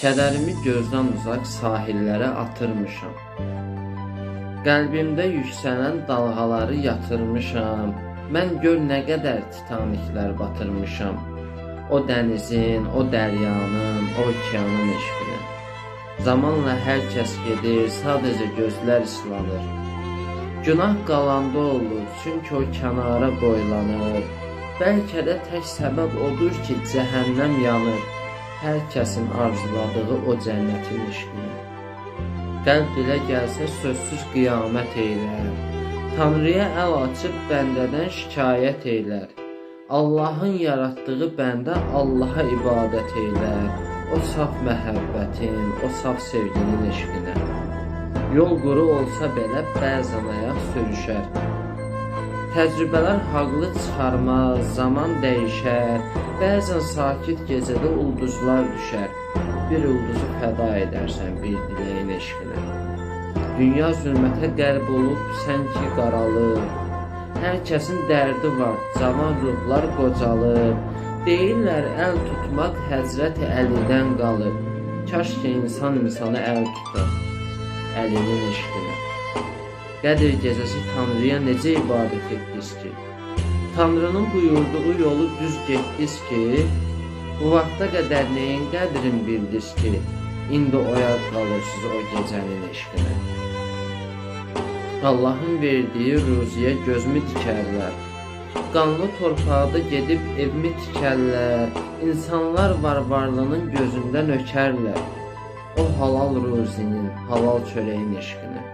Kədərimi gözdən uzaq sahillərə atırmışam. Qəlbimdə yüksələn dalğaları yatırmışam. Mən gör nə qədər titaniklər batırmışam. O dənizin, o dəryanın, o okeanın eşqinə. Zamanla hər kəs gedir, sadəcə gözlər islanır. Günah qalanda olur, çünki o kənara boylanır. Bəlkə də tək səbəb odur ki, cəhənnəm yanır. Hər kəsin arzuladığı o cənnətin eşqinə. Qəlb dilə gəlsə sözsüz qiyamət eylər. Tanrıya əl açıb bəndədən şikayət eylər. Allahın yaratdığı bəndə Allaha ibadət eylər. O saf məhəbbətin, o saf sevginin eşqinə. Yol quru olsa belə bəzən ayaq sürüşər. Təcrübələr haqlı çıxarmaz, zaman dəyişər. Bəzən sakit gecədə ulduzlar düşər. Bir ulduzu fəda edərsən bir diləyin eşqinə. Dünya zülmətə qərb olub, sən ki qaralıb. Hər kəsin dərdi var, cavan ruhlar qocalıb. Deyirlər əl tutmaq Həzrət Əlidən qalıb. Kaş ki insan insana əl tuta. Əlinin eşqinə. Qədir gecəsi Tanrıya necə ibadət etdiniz ki? Tanrının buyurduğu yolu düz getdiniz ki, bu vaxta qədər nəyin qədrin bildiniz ki, indi oyaq qalırsınız o gecənin eşqinə. Allahın verdiyi ruziyə gözümü dikərlər. Qanlı torpaqda gedib evimi tikərlər. İnsanlar var varlının gözündən ökərlər. O halal ruzinin, halal çörəyin eşqinə.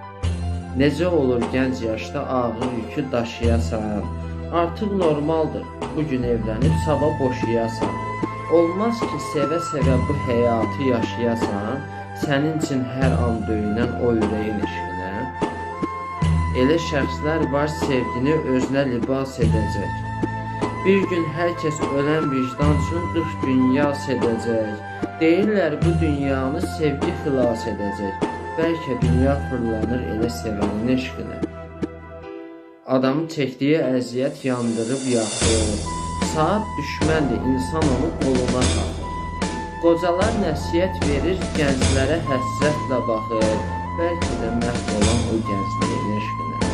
Necə olur gənc yaşda ağır yükü daşıyasan? Artıq normaldır. Bu gün evlənib sabah boşayasan. Olmaz ki, sevə-sevə bu həyatı yaşayasan, sənin üçün hər an döyünən o ürəyin eşqinə. Elə şəxslər var sevgini özünə libas edəcək. Bir gün hər kəs ölən vicdan üçün 40 gün yas edəcək. Deyirlər bu dünyanı sevgi xilas edəcək. Bəlkə dünya fırlanır elə sevənin eşqinə. Adamın çəkdiyi əziyyət yandırıb yaxır. Saat düşməndir, insan onu qoluna taxır. Qocalar nəsihət verir, gənclərə həsrətlə baxır. Bəlkə də məhv olan o gəncliyin eşqinə.